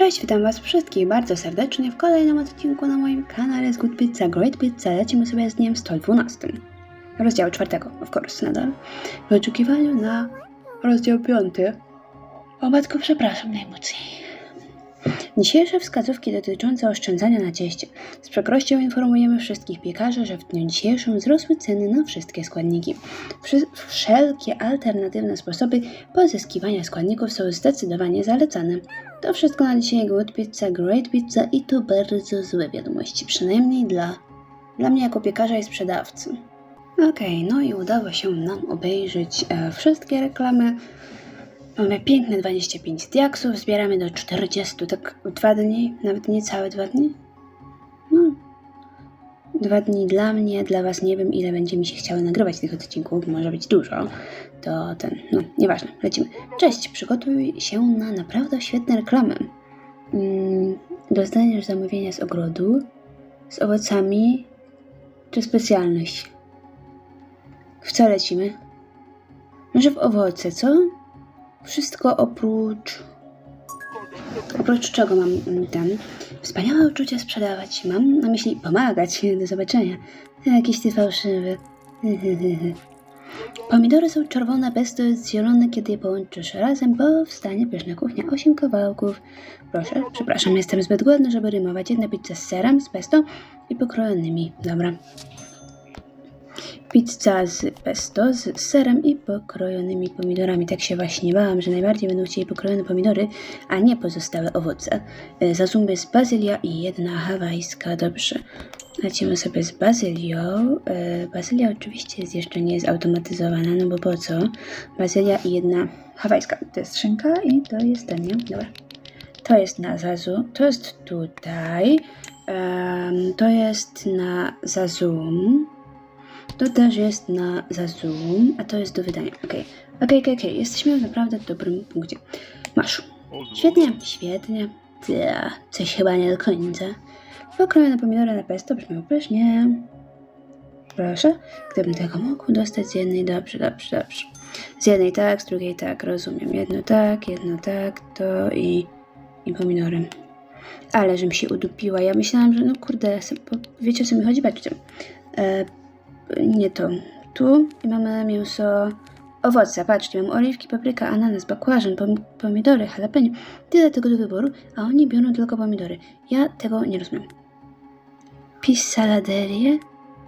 Cześć, witam Was wszystkich bardzo serdecznie w kolejnym odcinku na moim kanale z Good Pizza Great Pizza. Lecimy sobie z dniem 112. Rozdział czwartego, of course, nadal. W oczekiwaniu na rozdział piąty. O matko, przepraszam najmocniej. Dzisiejsze wskazówki dotyczące oszczędzania na cieście. Z przykrością informujemy wszystkich piekarzy, że w dniu dzisiejszym wzrosły ceny na wszystkie składniki. Wszelkie alternatywne sposoby pozyskiwania składników są zdecydowanie zalecane. To wszystko na dzisiaj Good Pizza, Great Pizza i to bardzo złe wiadomości, przynajmniej dla, dla mnie jako piekarza i sprzedawcy. Okej, no i udało się nam obejrzeć e, wszystkie reklamy. Mamy piękne 25 diaksów, zbieramy do 40, tak dwa dni, nawet nie całe dwa dni. No, dwa dni dla mnie, dla was nie wiem ile będzie mi się chciało nagrywać tych odcinków, może być dużo. To ten, no, nieważne, lecimy. Cześć, przygotuj się na naprawdę świetne reklamy. Mm, dostaniesz zamówienia z ogrodu, z owocami, czy specjalność? W co lecimy? Może w owoce, co? Wszystko oprócz. Oprócz czego mam mm, ten. Wspaniałe uczucie sprzedawać. Mam na myśli pomagać. Do zobaczenia. Jakiś ty fałszywy. Pomidory są czerwone, pesto jest zielone, kiedy je połączysz razem, powstanie pyszna kuchnia. 8 kawałków. Proszę, przepraszam, jestem zbyt głodny, żeby rymować. Jedna pizza z serem, z pesto i pokrojonymi. Dobra. Pizza z pesto, z serem i pokrojonymi pomidorami. Tak się właśnie bałam, że najbardziej będą chcieli pokrojone pomidory, a nie pozostałe owoce. E, Za zumby z bazylia i jedna hawajska. Dobrze. Lecimy sobie z bazylią. E, Bazylia oczywiście jest jeszcze nie zautomatyzowana, no bo po co? Bazylia i jedna hawajska. To jest szynka i to jest nie? Dobra. To jest na zazu. To jest tutaj. Em, to jest na zazum. To też jest na za Zoom, a to jest do wydania. Okej, okej, okej, okej. Jesteśmy w naprawdę dobrym punkcie. Masz. Świetnie, świetnie. Ta, coś chyba nie do końca. Pokrojone pomidory na pesto brzmią pysznie. Proszę, gdybym tego mógł dostać z jednej, dobrze, dobrze, dobrze. Z jednej tak, z drugiej tak, rozumiem. Jedno tak, jedno tak, to i, i pomidory. Ale żem się udupiła. Ja myślałam, że no kurde, wiecie o co mi chodzi? Patrzcie. E, nie to. Tu i mamy mięso, owoce. Patrzcie, mam oliwki, papryka, ananas, bakłażan, pom pomidory, jalapeno. Tyle tego do wyboru, a oni biorą tylko pomidory. Ja tego nie rozumiem. Pisaladerie?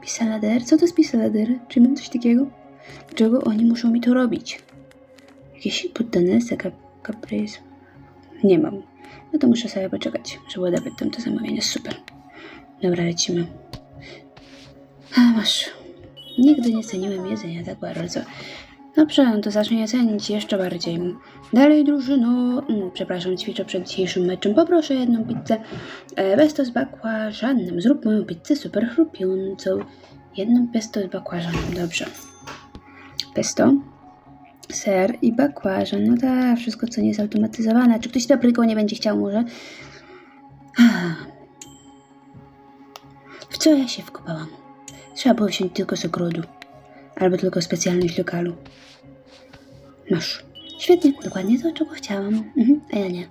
Pisalader? Co to jest pisalader? Czy mam coś takiego? Dlaczego oni muszą mi to robić? Jakieś puttanese, kap? Nie mam. No to muszę sobie poczekać, żeby odebrać tam to zamówienie. Super. Dobra, lecimy. A masz. Nigdy nie ceniłem jedzenia tak bardzo. Dobrze, to zacznę je cenić jeszcze bardziej. Dalej, drużyno. Mm, przepraszam, ćwiczę przed dzisiejszym meczem. Poproszę jedną pizzę. Pesto z bakłażanem. Zrób moją pizzę super chrupiącą. Jedną pesto z bakłażanem. Dobrze. Pesto, ser i bakłażan. No tak, wszystko co nie jest automatyzowane. Czy ktoś papryką nie będzie chciał może? W co ja się wkopałam? Trzeba było wziąć tylko z ogrodu. Albo tylko specjalność lokalu. Masz. Świetnie, dokładnie to, czego chciałam. Mhm, a ja nie.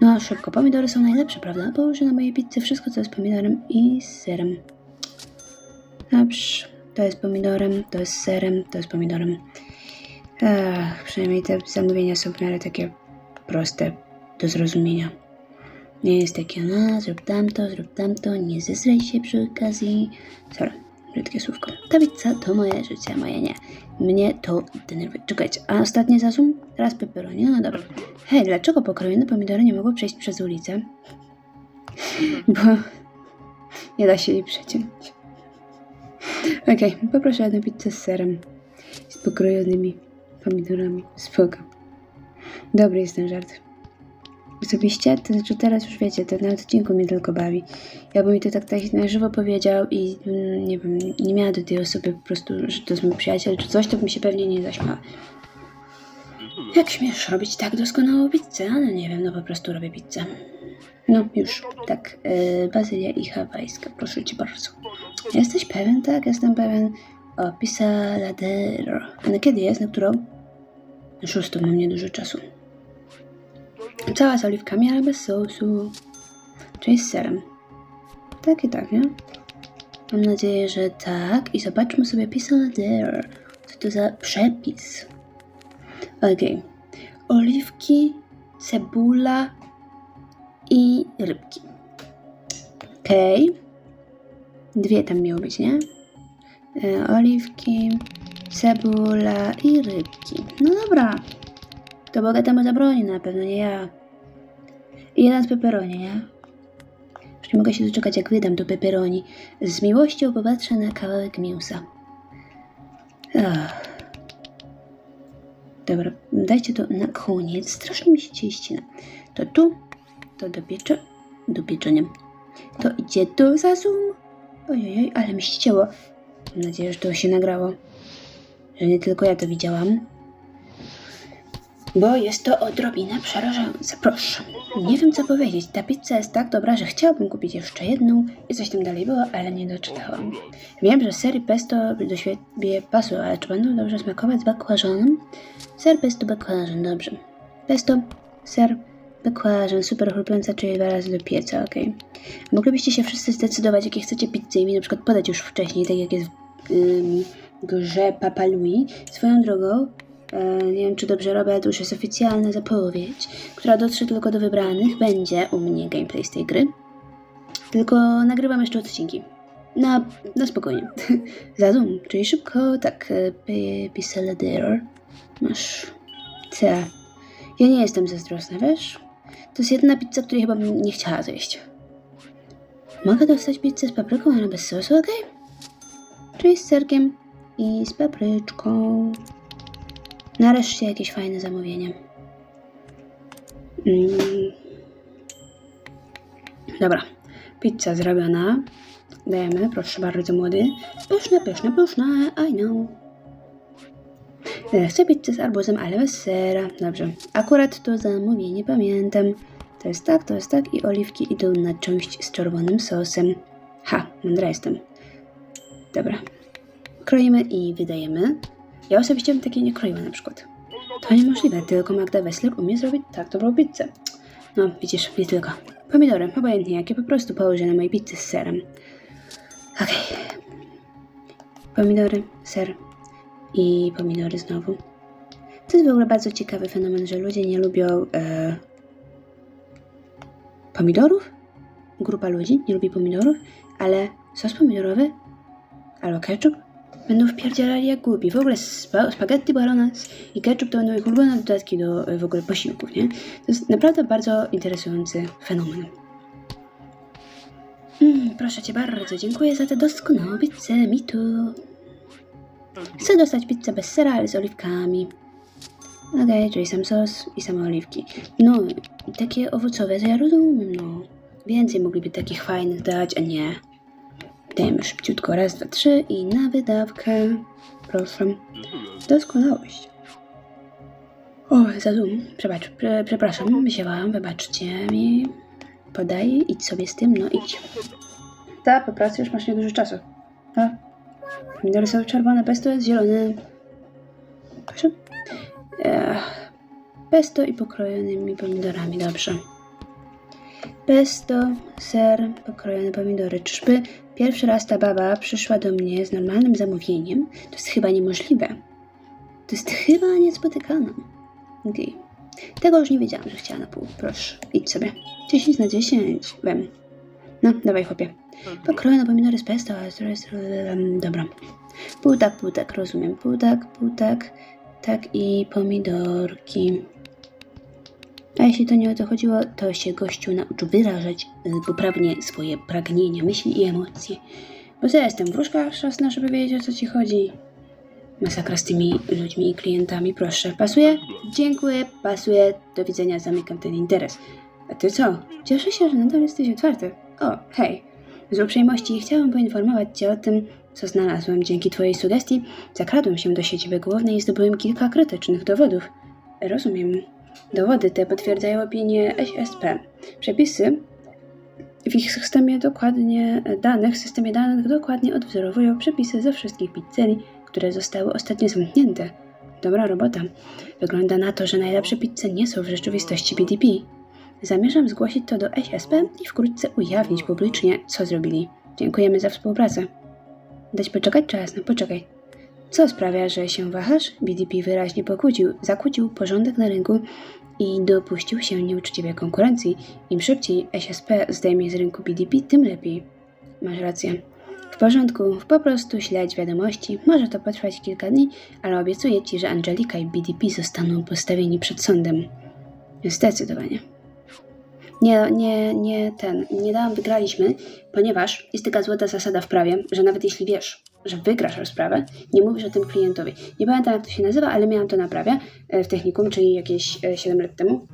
No, szybko. Pomidory są najlepsze, prawda? Położę na mojej pizzy wszystko, co jest pomidorem i serem. Dobrze. To jest pomidorem, to jest serem, to jest pomidorem. Ech, przynajmniej te zamówienia są w miarę takie proste do zrozumienia. Nie jest takie, no, zrób tamto, zrób tamto, nie zesraj się przy okazji. Sorry, brzydkie słówko. Ta pizza to moje życie, moje nie. Mnie to denerwuje. Czekajcie, a ostatnie zasum? Teraz pepperoni, no dobra. Hej, dlaczego pokrojone pomidory nie mogą przejść przez ulicę? Bo nie da się jej przeciąć. Okej, poproszę jedną pizzę z serem. Z pokrojonymi pomidorami. Spoko. Dobry jest ten żart. Osobiście, to znaczy teraz już wiecie, to na odcinku mnie tylko bawi. Jakby mi to tak, tak na żywo powiedział i mm, nie wiem, nie miała do tej osoby po prostu, że to jest mój przyjaciel czy coś, to bym się pewnie nie zaśmiała. Jak śmiesz robić tak doskonałą pizzę? No nie wiem, no po prostu robię pizzę. No już, tak. Yy, bazylia i hawajska, proszę cię bardzo. Jesteś pewien? Tak, jestem pewien. O, pisaladero. A na kiedy jest? Na którą? Na szóstą, mam niedużo czasu. Cała z oliwkami, ale bez sosu. Czyli z serem. Tak i tak, nie? Mam nadzieję, że tak. I zobaczmy sobie pisane there. Co to za przepis? Okej. Oliwki, cebula i rybki. Okej. Dwie tam miały być, nie? E, oliwki, cebula i rybki. No dobra. To bogatemu zabroni na pewno, nie ja. Jeden z peperoni, nie? Już nie mogę się doczekać, jak wydam to peperoni. Z miłością popatrzę na kawałek mięsa. Dobra, dajcie to na koniec. Strasznie mi się dzisiaj ścina. To tu, to do piecze, do pieczenia. To idzie tu za zoom. Ojej, ale mi ścięło. Mam nadzieję, że to się nagrało. Że nie tylko ja to widziałam. Bo jest to odrobinę przerażające. Proszę. Nie wiem co powiedzieć. Ta pizza jest tak dobra, że chciałabym kupić jeszcze jedną i coś tam dalej było, ale nie doczytałam. Wiem, że ser i pesto do siebie pasują, ale czy będą dobrze smakować z bakłażanem? Ser, pesto, bakłażan, dobrze. Pesto, ser, bakłażan, super chrupiąca, czyli dwa razy do pieca, okej. Moglibyście się wszyscy zdecydować, jakie chcecie pizzy i mi na przykład podać już wcześniej, tak jak jest w ym, grze Papa Louis. Swoją drogą, nie wiem czy dobrze robię, ale to już jest oficjalna zapowiedź, która dotrze tylko do wybranych. Będzie u mnie gameplay z tej gry. Tylko nagrywam jeszcze odcinki. Na, na spokojnie. Za Zoom, czyli szybko, tak, e, pisale there. Masz. Co? Ja nie jestem zazdrosna, wiesz? To jest jedna pizza, której chyba bym nie chciała zjeść. Mogę dostać pizzę z papryką, ale bez sosu, ok? Czyli z serkiem i z papryczką. Nareszcie jakieś fajne zamówienie. Mm. Dobra, pizza zrobiona. Dajemy, proszę bardzo, młody. Pyszne, pyszne, pyszne, I know. E, Chcę pizzę z arbuzem, ale bez sera. Dobrze. Akurat to zamówienie pamiętam. To jest tak, to jest tak i oliwki idą na część z czerwonym sosem. Ha, mądra jestem. Dobra. Kroimy i wydajemy. Ja osobiście bym takie nie kroiła na przykład. To niemożliwe, tylko Magda Wessler umie zrobić tak dobrą pizzę. No, widzisz, nie tylko. Pomidory, obojętnie jakie, po prostu położę na mojej pizzy z serem. Okej. Pomidory, ser, i pomidory znowu. To jest w ogóle bardzo ciekawy fenomen, że ludzie nie lubią e, pomidorów. Grupa ludzi nie lubi pomidorów, ale sos pomidorowy albo ketchup będą wpierdzielali jak głupi. W ogóle spa, spaghetti bolognese i ketchup to będą ich ulubione dodatki do e, w ogóle posiłków, nie? To jest naprawdę bardzo interesujący fenomen. Mm, proszę Cię bardzo, dziękuję za tę doskonałą pizzę, mi tu. Chcę dostać pizzę bez sera, ale z oliwkami. Okej, czyli sam sos i same oliwki. No, takie owocowe, to ja rozumiem, no. Więcej mogliby takich fajnych dać, a nie. Dajemy szybciutko, raz, dwa, trzy i na wydawkę. Proszę. Doskonałość. O, za zoom. Przebacz, pre, przepraszam, wysiałam, wybaczcie mi. Podaję, idź sobie z tym, no idź. Ta, po pracy już masz niedużo czasu. Pomidory są czerwone, pesto jest zielone. Proszę. Ech, pesto i pokrojonymi pomidorami, dobrze. Pesto, ser, pokrojone pomidory. Czyżby pierwszy raz ta baba przyszła do mnie z normalnym zamówieniem? To jest chyba niemożliwe. To jest chyba niespotykane. Okej. Tego już nie wiedziałam, że chciała na pół. Proszę, idź sobie. 10 na 10. Wem. No, dawaj chłopie. Pokrojone pomidory z pesto, ale to jest... em, Dobra. Pół tak, pół tak, rozumiem. Pół tak, pół tak, tak i pomidorki. A jeśli to nie o to chodziło, to się gościu nauczył wyrażać y, poprawnie swoje pragnienia, myśli i emocje. Bo ja jestem wróżka szasna, żeby wiedzieć o co ci chodzi? Masakra z tymi ludźmi i klientami, proszę. Pasuje? Dziękuję, pasuje. Do widzenia, zamykam ten interes. A ty co? Cieszę się, że nadal jesteś otwarty. O, hej. Z uprzejmości chciałam poinformować cię o tym, co znalazłem. Dzięki twojej sugestii zakradłem się do siedziby głównej i zdobyłem kilka krytycznych dowodów. Rozumiem. Dowody te potwierdzają opinię SSP. Przepisy w ich systemie dokładnie danych, systemie danych dokładnie odwzorowują przepisy ze wszystkich pizzerii, które zostały ostatnio zamknięte. Dobra robota. Wygląda na to, że najlepsze pizze nie są w rzeczywistości BDP. Zamierzam zgłosić to do SSP i wkrótce ujawnić publicznie, co zrobili. Dziękujemy za współpracę. Dać poczekać? Czy jasno? Poczekaj. Co sprawia, że się wahasz? BDP wyraźnie pokłócił, zakłócił porządek na rynku i dopuścił się nieuczciwej konkurencji. Im szybciej SSP zdejmie z rynku BDP, tym lepiej. Masz rację. W porządku, po prostu śledź wiadomości. Może to potrwać kilka dni, ale obiecuję Ci, że Angelika i BDP zostaną postawieni przed sądem. Zdecydowanie. Nie, nie, nie ten, nie dałam, wygraliśmy, ponieważ jest taka złota zasada w prawie, że nawet jeśli wiesz, że wygrasz rozprawę, nie mówisz o tym klientowi. Nie pamiętam jak to się nazywa, ale miałam to na prawie e, w technikum, czyli jakieś e, 7 lat temu.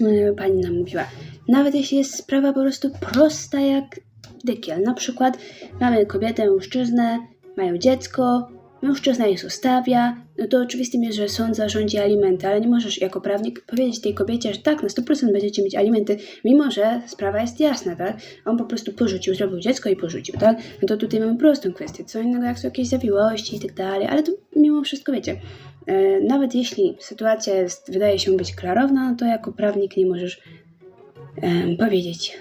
E, Pani nam mówiła, nawet jeśli jest sprawa po prostu prosta jak dykiel, na przykład mamy kobietę, mężczyznę, mają dziecko, mężczyzna je zostawia, no to oczywistym jest, że sąd zarządzi alimenty, ale nie możesz jako prawnik powiedzieć tej kobiecie, że tak, na 100% będziecie mieć alimenty, mimo że sprawa jest jasna, tak? On po prostu porzucił, zrobił dziecko i porzucił, tak? No to tutaj mamy prostą kwestię, co innego jak są jakieś zawiłości i tak dalej, ale to mimo wszystko wiecie. E, nawet jeśli sytuacja jest, wydaje się być klarowna, no to jako prawnik nie możesz powiedzieć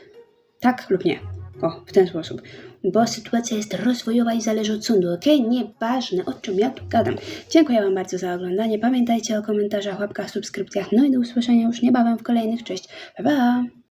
tak lub nie. O, w ten sposób. Bo sytuacja jest rozwojowa i zależy od sądu, ok? Nieważne, o czym ja tu gadam. Dziękuję Wam bardzo za oglądanie. Pamiętajcie o komentarzach, łapkach, subskrypcjach. No i do usłyszenia już niebawem w kolejnych. Cześć. Pa, pa!